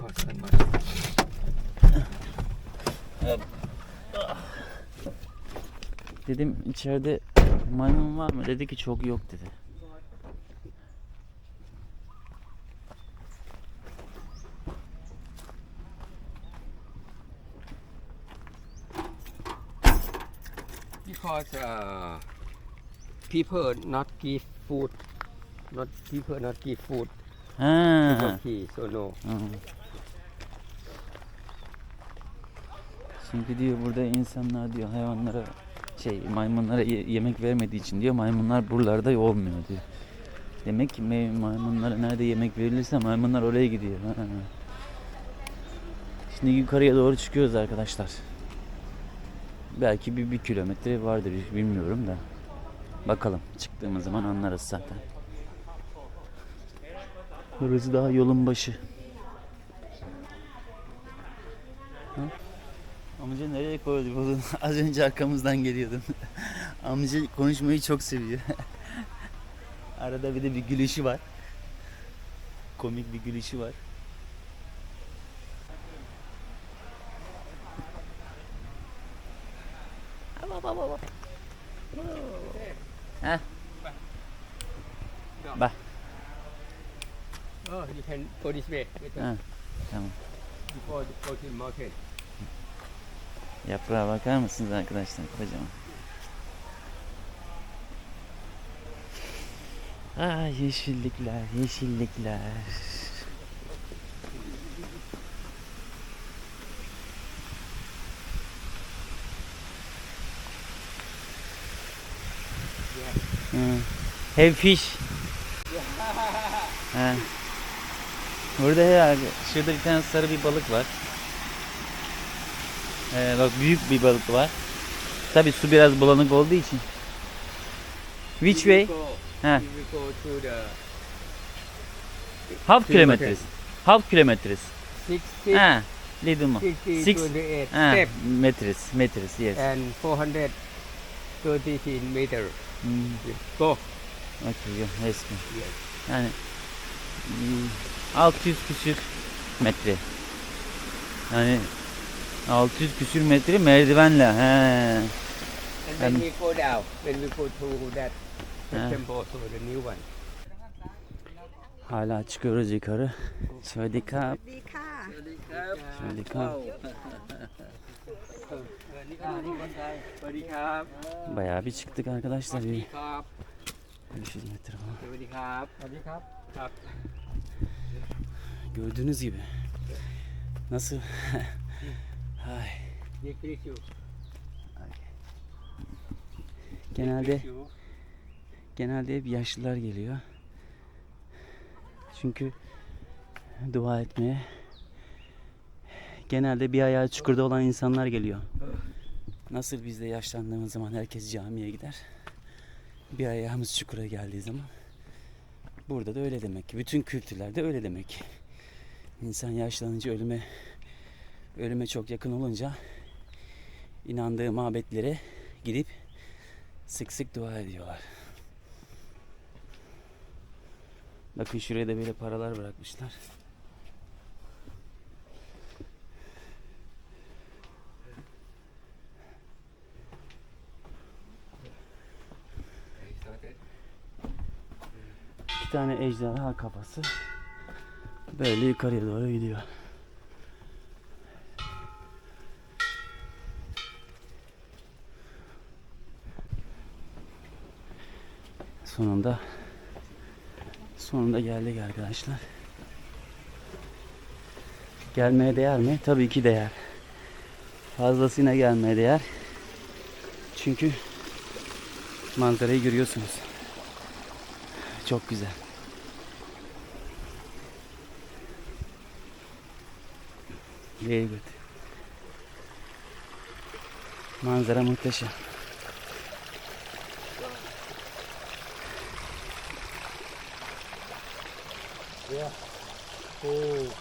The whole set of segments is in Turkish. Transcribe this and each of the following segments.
because much. Dedim içeride maymun var mı? Dedi ki çok yok dedi. Because uh, people not give food, not people not give food Ha. monkey, so no. Hı. Çünkü diyor burada insanlar diyor hayvanlara şey maymunlara ye- yemek vermediği için diyor maymunlar buralarda olmuyor diyor. Demek ki maymunlara nerede yemek verilirse maymunlar oraya gidiyor. Şimdi yukarıya doğru çıkıyoruz arkadaşlar. Belki bir, bir kilometre vardır bilmiyorum da. Bakalım çıktığımız zaman anlarız zaten. Burası daha yolun başı. Ha? Amca nereye koyduk onu? Az önce arkamızdan geliyordun. Amca konuşmayı çok seviyor. Arada bir de bir gülüşü var. Komik bir gülüşü var. Ha? Bak. Oh, you can go this way. later, Ha, tamam. Before go to the market. Yaprağa bakar mısınız arkadaşlar? Kocaman. Ah yeşillikler, yeşillikler. Hı. Have fish. Ha. Burada herhalde şurada bir tane sarı bir balık var. Ee, bak büyük bir balık var. Tabi su biraz bulanık olduğu için. Which way? Ha. Half kilometers. Half kilometers. six, six, Ha. Little more. 60, Six. 28 Ha. step Meters. Meters. Yes. and 433 meter. Hmm. Go. Okay. Go. Go. Yes. Yani hmm, 600 küsür metre. Yani 600 küsür metre merdivenle. He. And when And- we go down, when we go to that Yeah. temple, to the new one. Hala çıkıyoruz yukarı. Svedika. ดีค่ะ Svedika. Bayağı bir çıktık arkadaşlar. Bir 500 metre falan. Gördüğünüz gibi. Nasıl? Ay. Bekletiyor. Genelde genelde hep yaşlılar geliyor. Çünkü dua etmeye genelde bir ayağı çukurda olan insanlar geliyor. Nasıl biz de yaşlandığımız zaman herkes camiye gider. Bir ayağımız çukura geldiği zaman burada da öyle demek. Bütün kültürlerde öyle demek. İnsan yaşlanınca ölüme ölüme çok yakın olunca inandığı mabetlere gidip sık sık dua ediyorlar. Bakın şuraya da böyle paralar bırakmışlar. İki tane ejderha kafası böyle yukarıya doğru gidiyor. Sonunda sonunda geldik arkadaşlar. Gelmeye değer mi? Tabii ki değer. Fazlasıyla gelmeye değer. Çünkü manzarayı görüyorsunuz. Çok güzel. Good. Manzara muhteşem. Ya, 哦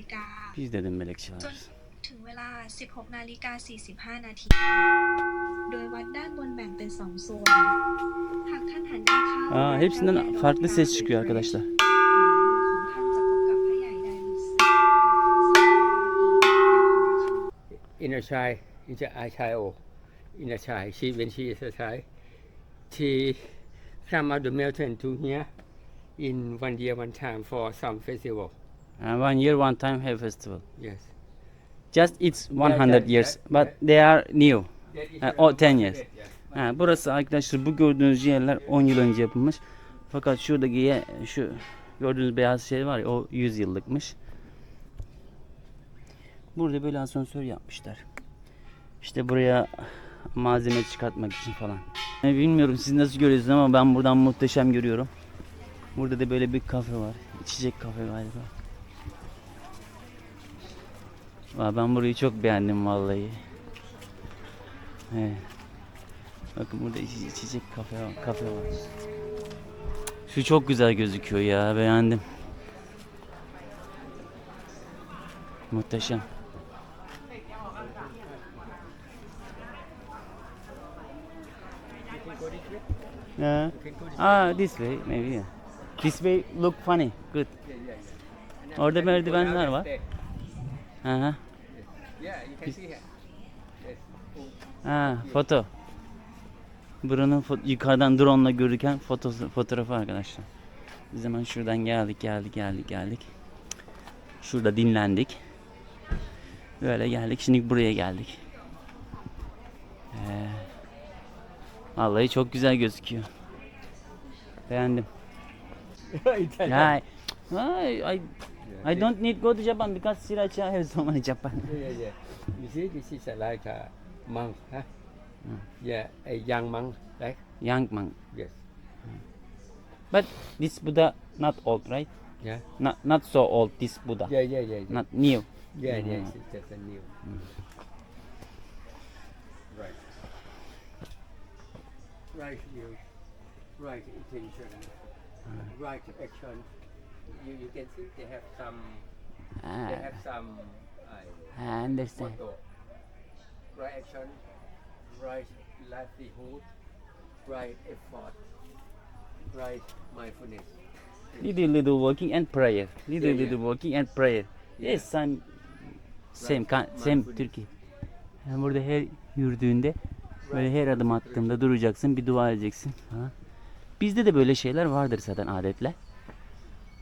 ฬิกา Biz de dümbelek çalarız. ถึงเวลา 16นาฬิกา45 นาที โดยวัดด้านบนแบ่งเป็น 2 ส่วน หากท่านหันด้านเข้า Aa, hepsinden farklı ses çıkıyor arkadaşlar. ของท่านจะพบกับพระใหญ่ไดโนเสาร์ inner child is a child inner child she when she is a child she come out the mountain to here in one year one time for some festival Uh, one year, one time have festival. yes Just it's 100 yeah, years, but they are new. Around o 10 years. Ha, burası arkadaşlar bu gördüğünüz yerler 10 yıl önce yapılmış. Fakat şuradaki ye- şu gördüğünüz beyaz şey var ya o 100 yıllıkmış. Burada böyle asansör yapmışlar. İşte buraya malzeme çıkartmak için falan. Ne bilmiyorum siz nasıl görüyorsunuz ama ben buradan muhteşem görüyorum. Burada da böyle bir kafe var. İçecek kafe galiba. Ben burayı çok beğendim vallahi. Evet. Bakın burada iç- içecek kafe var, kafe var. Şu çok güzel gözüküyor ya beğendim. Muhteşem. Yeah. Ah, this way maybe. Yeah. This way look funny. Good. Orada merdivenler var. Aha. Ha, foto. Buranın fo- yukarıdan drone ile görürken fotosu, fotoğrafı arkadaşlar. Biz hemen şuradan geldik, geldik, geldik, geldik. Şurada dinlendik. Böyle geldik. Şimdi buraya geldik. Ee, vallahi çok güzel gözüküyor. Beğendim. Ya, I, I, I don't need go to Japan because Sriracha has so many Japan. Yeah, yeah, yeah. You see, this is like a monk, huh? Mm. Yeah, a young monk, right? Young monk. Yes. But this Buddha not old, right? Yeah. Not not so old. This Buddha, Yeah, yeah, yeah. yeah. not new. yeah, Mm. yes, it's just a new. Right. Right view, right intention, right action. You, you can see they have some, they Ah, have some uh, I understand. motto. Right action, right livelihood, right effort, right mindfulness. Little little walking and prayer. Little Yeah, yeah. little working and prayer. Yeah. Yes, same same same mindfulness. Türkiye. Yani burada her yürüdüğünde böyle her adım attığımda duracaksın, bir dua edeceksin. Ha? Bizde de böyle şeyler vardır zaten adetle.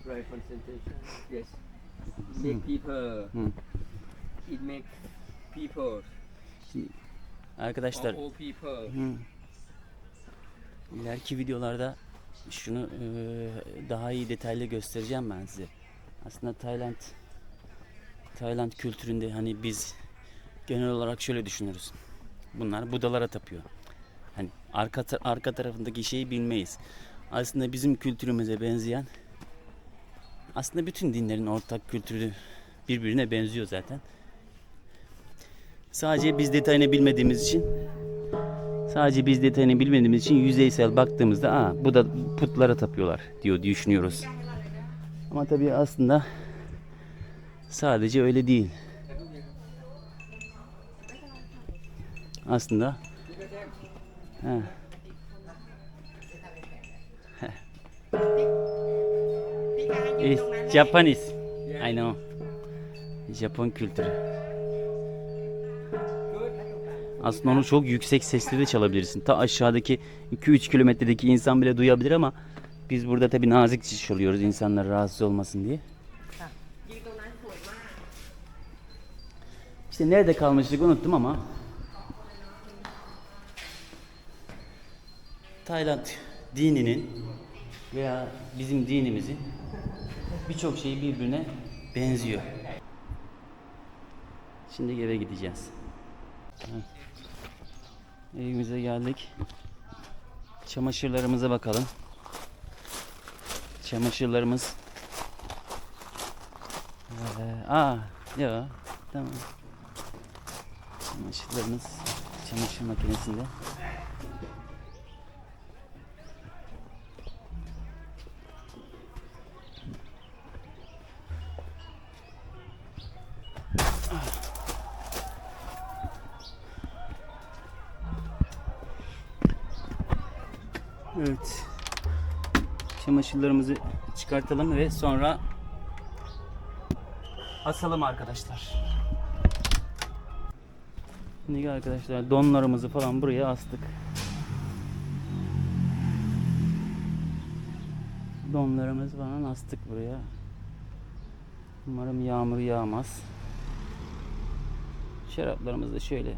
Right concentration. Yes. Make people. Hmm. It makes people. Arkadaşlar All, people. Hı. İleriki videolarda şunu e, daha iyi detaylı göstereceğim ben size. Aslında Tayland Tayland kültüründe hani biz genel olarak şöyle düşünürüz. Bunlar Budalara tapıyor. Hani arka arka tarafındaki şeyi bilmeyiz. Aslında bizim kültürümüze benzeyen aslında bütün dinlerin ortak kültürü birbirine benziyor zaten. Sadece biz detayını bilmediğimiz için Sadece biz detayını bilmediğimiz için yüzeysel baktığımızda Aa, bu da putlara tapıyorlar diyor düşünüyoruz. Ama tabii aslında sadece öyle değil. Aslında he. It's Japanese. I know. Japon kültürü. Aslında onu çok yüksek sesle de çalabilirsin. Ta aşağıdaki 2-3 kilometredeki insan bile duyabilir ama biz burada tabii nazikçe çalıyoruz insanlar rahatsız olmasın diye. İşte nerede kalmıştık unuttum ama Tayland dininin veya bizim dinimizin birçok şeyi birbirine benziyor. Şimdi eve gideceğiz. Evimize geldik. Çamaşırlarımıza bakalım. Çamaşırlarımız ee, aa ya tamam. Çamaşırlarımız çamaşır makinesinde. Çamaşırlarımızı çıkartalım ve sonra asalım arkadaşlar. Şimdi arkadaşlar donlarımızı falan buraya astık. Donlarımız falan astık buraya. Umarım yağmur yağmaz. Şaraplarımız da şöyle.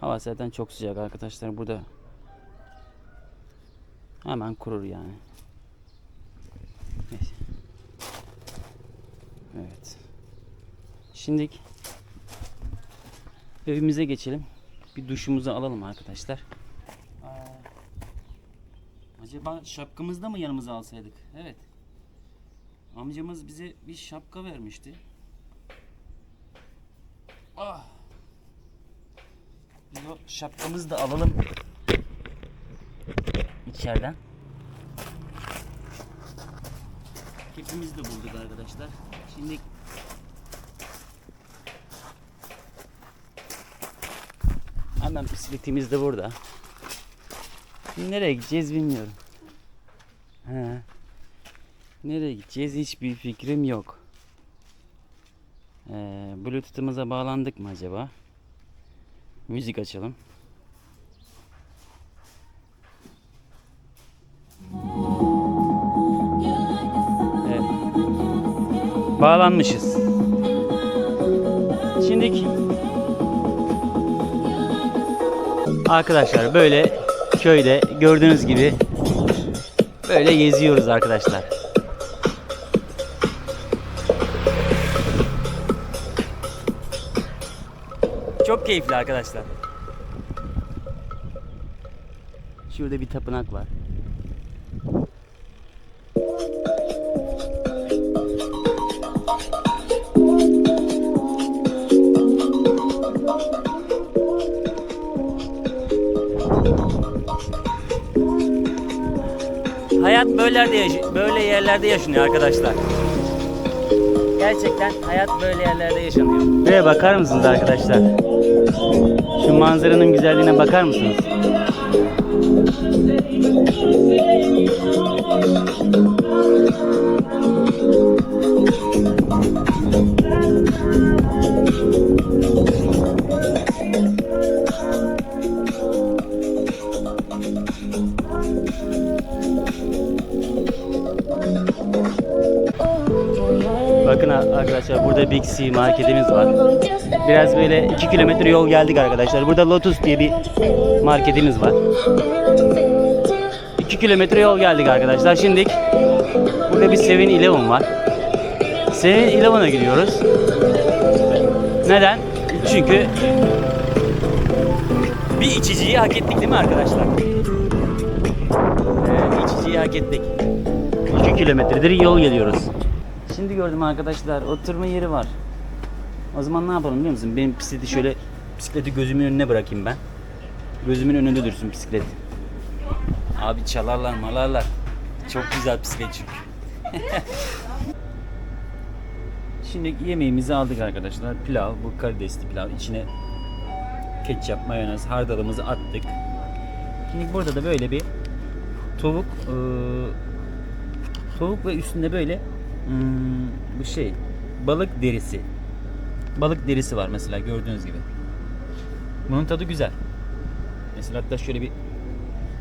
Hava zaten çok sıcak arkadaşlar burada. Hemen kurur yani. Neyse. Evet. Şimdi evimize geçelim. Bir duşumuzu alalım arkadaşlar. Acaba şapkamızı da mı yanımıza alsaydık? Evet. Amcamız bize bir şapka vermişti. Ah. Biz şapkamızı da alalım. İçeriden. Kepimizi de bulduk arkadaşlar. Şimdi hemen bisikletimiz de burada. Şimdi nereye gideceğiz bilmiyorum. He. Nereye gideceğiz hiçbir fikrim yok. Ee, Bluetooth'umuza bağlandık mı acaba? Müzik açalım. Bağlanmışız. Şimdi Arkadaşlar böyle köyde gördüğünüz gibi böyle geziyoruz arkadaşlar. Çok keyifli arkadaşlar. Şurada bir tapınak var. Hayat böylelerde böyle yerlerde yaşanıyor arkadaşlar. Gerçekten hayat böyle yerlerde yaşanıyor. Buraya bakar mısınız arkadaşlar? Şu manzaranın güzelliğine bakar mısınız? Bakın arkadaşlar burada Big C marketimiz var. Biraz böyle 2 kilometre yol geldik arkadaşlar. Burada Lotus diye bir marketimiz var. 2 kilometre yol geldik arkadaşlar. Şimdi burada bir Seven Eleven var. Seven Eleven'a gidiyoruz. Neden? Çünkü bir içiciyi hak ettik değil mi arkadaşlar? Ee, içiciyi hak ettik. 2 kilometredir yol geliyoruz. Şimdi gördüm arkadaşlar oturma yeri var. O zaman ne yapalım biliyor musun? Benim bisikleti şöyle bisikleti gözümün önüne bırakayım ben. Gözümün önünde dursun bisiklet. Abi çalarlar malarlar. Çok güzel bisiklet çünkü. Şimdi yemeğimizi aldık arkadaşlar. Pilav, bu karidesli pilav. İçine ketçap, mayonez, hardalımızı attık. Şimdi burada da böyle bir tavuk eee, tavuk ve üstünde böyle hmm, şey balık derisi. Balık derisi var mesela gördüğünüz gibi. Bunun tadı güzel. Mesela hatta şöyle bir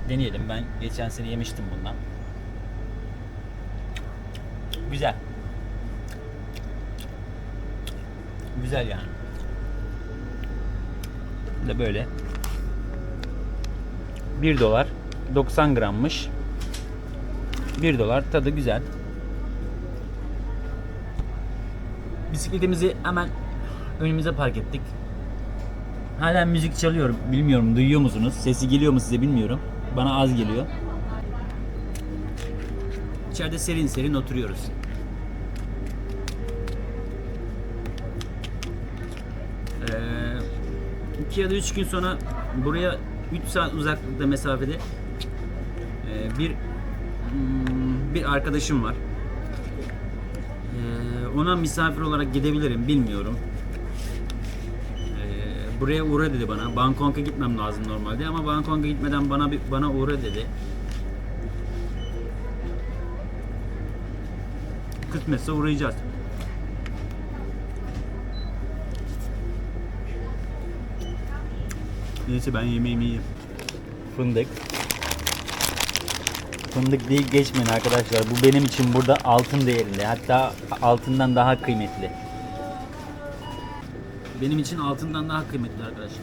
deneyelim. Ben geçen sene yemiştim bundan. Güzel. Güzel yani. De böyle. 1 dolar 90 grammış. 1 dolar tadı güzel. Bisikletimizi hemen önümüze park ettik. Halen müzik çalıyorum. Bilmiyorum duyuyor musunuz? Sesi geliyor mu size bilmiyorum. Bana az geliyor. İçeride serin serin oturuyoruz. Ee, iki ya da üç gün sonra buraya 3 saat uzaklıkta mesafede ee, bir hmm, bir arkadaşım var. Ona misafir olarak gidebilirim bilmiyorum. Ee, buraya uğra dedi bana. Bangkok'a gitmem lazım normalde ama Bangkok'a gitmeden bana bir bana uğra dedi. Kısmetse uğrayacağız. Neyse ben yemeğimi yiyeyim. Fındık. Fındık değil geçmeyin arkadaşlar. Bu benim için burada altın değerinde. Hatta altından daha kıymetli. Benim için altından daha kıymetli arkadaşlar.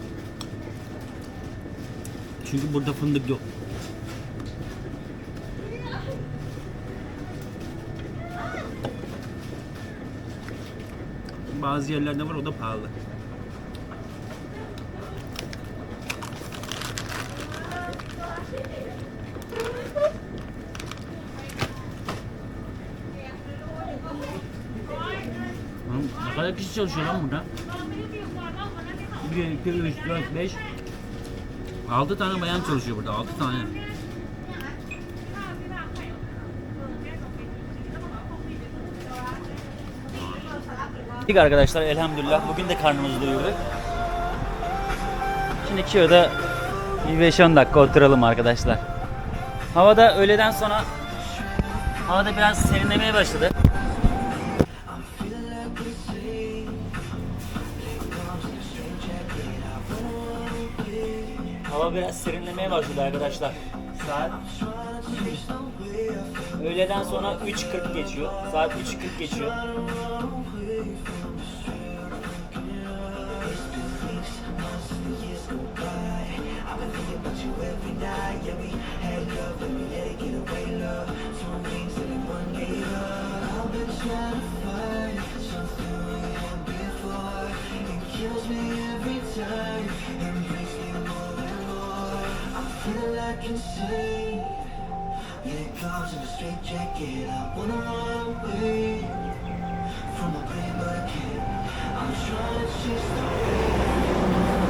Çünkü burada fındık yok. Bazı yerlerde var o da pahalı. Kadar kişi çalışıyor lan burada? 1, 2, 3, 4, 5 6 tane bayan çalışıyor burada 6 tane. İlk arkadaşlar elhamdülillah bugün de karnımızı doyurduk. Şimdi Kyo'da bir 5-10 dakika oturalım arkadaşlar. Havada öğleden sonra havada biraz serinlemeye başladı. Biraz serinlemeye başladı arkadaşlar. Saat öğleden sonra 3.40 geçiyor. Saat 3.40 geçiyor. feel like insane Yeah, caught in a straight jacket. I wanna run away From my brain but I can't. I'm trying to chase the wind